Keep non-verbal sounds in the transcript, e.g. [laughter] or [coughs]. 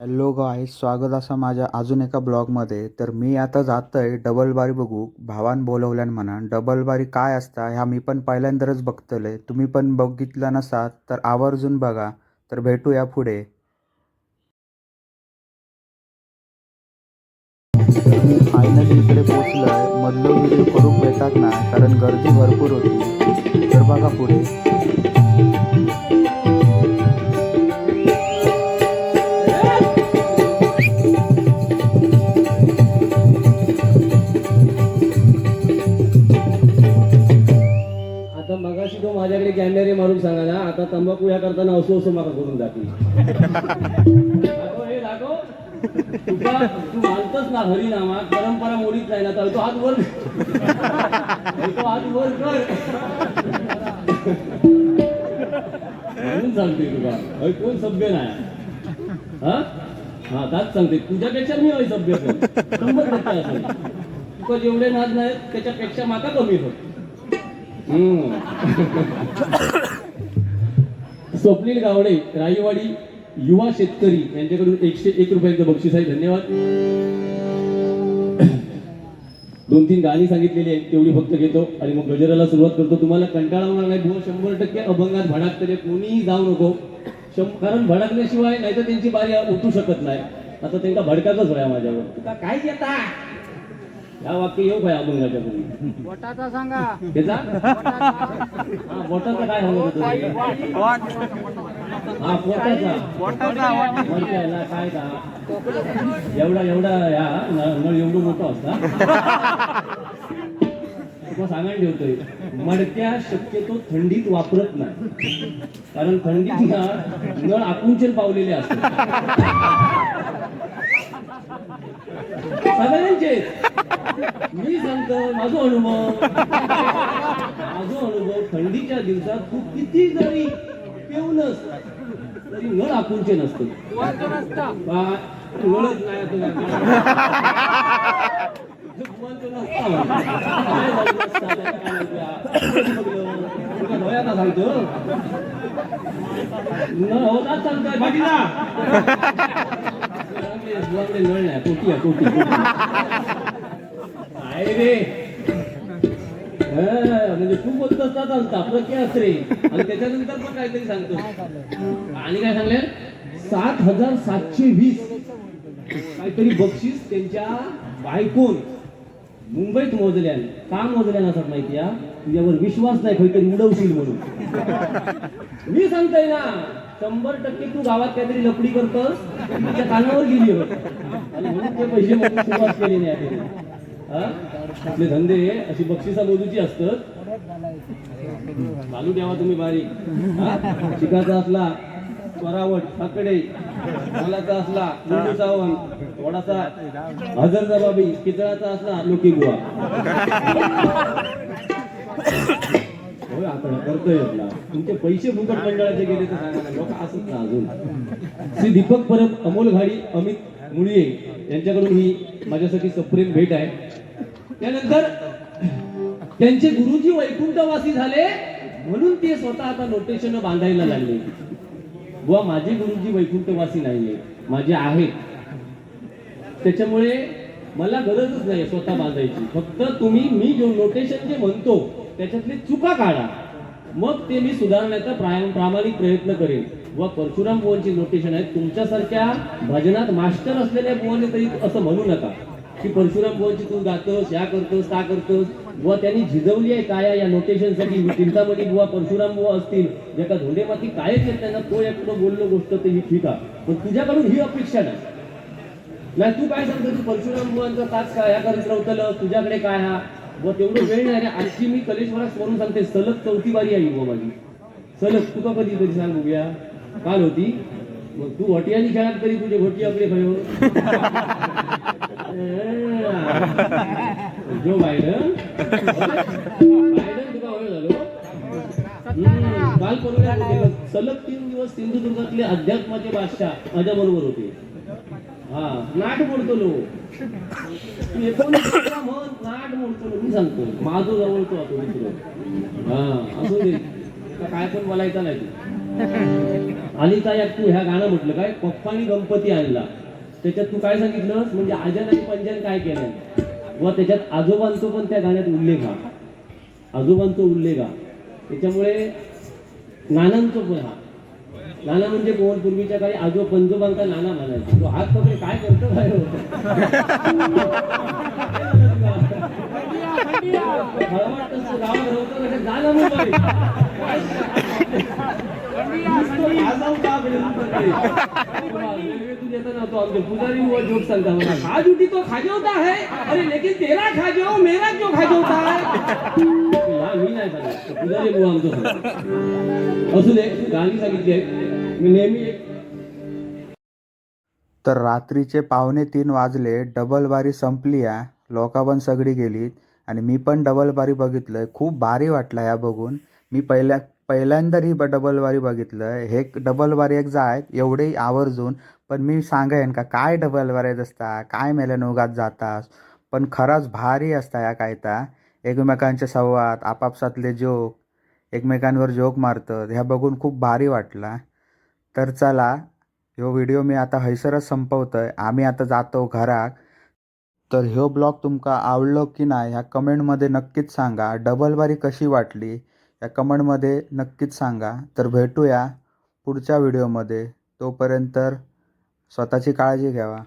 Hello guys स्वागत असं माझ्या अजून एका ब्लॉगमध्ये. तर मी आता जातोय डबल बारी बघू. भावान बोलवल्यान म्हणा डबल बारी काय असता ह्या मी पण पहिल्यांदाच बघतले तुम्ही पण बघितलं नसात तर आवर्जून बघा. तर भेटूया पुढे. फायनली इकडे पोचलोय मधलो व्हिडिओ करूक भेटत ना कारण गर्दी भरपूर होती. तर बघा पुढे. माझ्याकडे कॅमेरे मारून सांगा ना आता तंबाखू या करताना असो असो माका करून जाते हे दाखव. तुका तू मानतच ना हरिनामा परंपरा मोडीत नाही ना तर तो हात वर तो हात वर कर. म्हणून सांगते तुका हय कोण सभ्य नाही? हा? हा त्याच सांगते. तुझ्यापेक्षा मी हय सभ्य शंभर टक्के असेल तुका जेवढे नाद नाही त्याच्यापेक्षा माका कमी होत. [coughs] स्वप्नील गावडे राईवाडी युवा शेतकरी यांच्याकडून एकशे एक रुपयांचं बक्षीस आहे. धन्यवाद. [coughs] दोन तीन गाणी सांगितलेली आहेत तेवढी फक्त घेतो आणि मग गजराला सुरुवात करतो. तुम्हाला कंटाळा होणार नाही बुवा शंभर टक्के अभंगात भडाकतले तरी कोणीही जाऊ नको. कारण भडकल्याशिवाय नाही तर त्यांची बारी उठू शकत नाही. आता त्यांना भडकातच होया माझ्यावर. काय घेता? या वाक्य येऊ काय अभंगाच्या पूर्वी बोटाचा सांगा. त्याचा? हा बोटाचा काय सांगत होतो तुम्ही? हा पोटाचा काय का एवढा एवढा या नळ एवढं मोठं असता. मग सांगायला ठेवतोय मडक्या शक्यतो थंडीत वापरत नाही. कारण थंडीत ना नळ आकुंचन पावलेले असतात. सगळ्यांचे मी सांगतो माझा अनुभव. माझा अनुभव थंडीच्या दिवसात तू किती जरी पिऊनस तरी नळ आकुंचे नसतो. नळच नाही तुला. डोळ्याचा सांगतो. नळ होतात सांगतोय बाकीला नळ नाही कोटी आहे कोटी म्हणजे तू बोलत असता चालता प्रक्रिया रे. आणि त्याच्यानंतर पण काहीतरी सांगतो. आणि काय सांगले? सात हजार सातशे वीस. काहीतरी बक्षीस त्यांच्या बायकोन मुंबईत मोजल्यान का मोजल्यान असं माहिती या तुझ्यावर विश्वास नाही काहीतरी उडवशील म्हणून. मी सांगतोय ना शंभर टक्के तू गावात काहीतरी लपडी करतोस तुझ्या कानावर गेली होत आणि म्हणून ते पैसे सुरुवात केली नाही आहे त्याने. हा? आपले धंदे अशी बक्षिसा मोजूची असतात. चालू ठेवा तुम्ही बारीक शिकाचा असला स्वरावट साकडे. मुलाचा असला गुंडू सावंत थोडासा हजरचा बाबी कितळाचा असला लोकी गुवा होय आपण करतोय आपला. तुमचे पैसे फुकट मंडळाचे गेले तर सांगा लोक असत ना अजून. श्री दीपक परब अमोल घाडी अमित मुळये. यांच्याकडून ही माझ्यासाठी सप्रेम भेट आहे. त्यानंतर त्यांचे गुरुजी वैकुंठवासी झाले म्हणून ते स्वतः आता नोटेशन बांधायला लागले. बुवा माझे गुरुजी वैकुंठवासी नाहीये. माझे आहेत. त्याच्यामुळे मला गरजच नाही स्वतः बांधायची. फक्त तुम्ही मी जो नोटेशन जे म्हणतो त्याच्यातले चुका काढा. मग ते मी सुधारण्याचा प्राय- प्रामाणिक प्रयत्न करेन. व परशुराम भुवनची नोटेशन आहे तुमच्यासारख्या भजनात मास्टर असलेल्या बुवाने तरी असं म्हणू नका. की परशुराम बुवांची तू गातोस या करतोस का करतोस. बुवा त्यांनी झिजवली आहे काय या नोटेशनसाठी साठी चिंतामणी बुवा परशुराम बुवा असतील. जे का धोंडे माती कायच येत त्यांना तो एकटं बोललो गोष्ट ते ही ठीक आहे. पण तुझ्याकडून ही अपेक्षा नाही. नाही तू काय सांगतो? तू परशुराम बुवांचा तास काय या करत रवतलं तुझ्याकडे काय हा? व तेवढं वेळ नाही रे आजची मी कलेश्वरात स्वरून सांगते सलग चौथी बारी आहे बुवा माझी. सलग तुका कधी कधी सांग बघूया काल होती. मग तू हटियानी खेळात तरी तुझे घोटी आपले खयो जो बायडन बायडन तुका होय झालो काल परवा सलग तीन दिवस सिंधुदुर्गातले अध्यात्माचे बादशाह माझ्या बरोबर होते. हा नाट मोडतो एकोणीस अकरा नाट मोडतो मी सांगतो. माझं जवळतो आता मित्र हा असू दे काय पण बोलायचा नाही तू अनिता तू ह्या गाणं म्हटलं काय? पप्पानी गणपती आणला. त्याच्यात तू काय सांगितलंस म्हणजे आजन आणि पंजन काय केलं व त्याच्यात आजोबांचा पण त्या गाण्यात उल्लेख हा. आजोबांचा उल्लेख हा. त्याच्यामुळे नानांचं पण हा. नाना म्हणजे कोण? पूर्वीच्या काळी आजो पंजोबांचा नाना म्हणायचा. तो हात पकडे काय करतो काय होतं गावात पुजारी वो जोक सांगता मला खा जूटी तो खाजवता है। अरे लेकिन तेरा खाजो मेरा क्यों खाजवता है? हा मी नाही सांगत पुजारी बुवा आमचं सांगतो. असू दे गाणी सांगितली आहेत मी नेहमी एक तर रात्रीचे पावणे तीन वाजले डबल बारी संपली आहे. लोका पण सगळी गेलीत आणि मी पण डबल बारी बघितलं खूप भारी वाटला ह्या बघून. मी पहिल्या पहिल्यांदा ही डबल वारी बघितलं. हे डबल बारी एक जायत एवढे आवर्जून. पण मी सांगेन का काय डबल बारीत असता काय मेल्यान उगाच जातास? पण खरंच भारी असता या कायता एकमेकांचे संवाद आपापसातले जोक एकमेकांवर जोक मारतात ह्या बघून खूप भारी वाटला. तर चला ह्यो व्हिडिओ मी आता हैसरच संपवतो आहे आम्ही आता जातो घराक तर ह्यो ब्लॉग तुमका आवडलो की नाही ह्या कमेंटमध्ये नक्कीच सांगा. डबल बारी कशी वाटली? या कमेंटमध्ये नक्कीच सांगा. तर भेटूया पुढच्या व्हिडिओमध्ये. तोपर्यंत स्वतःची काळजी घ्यावा.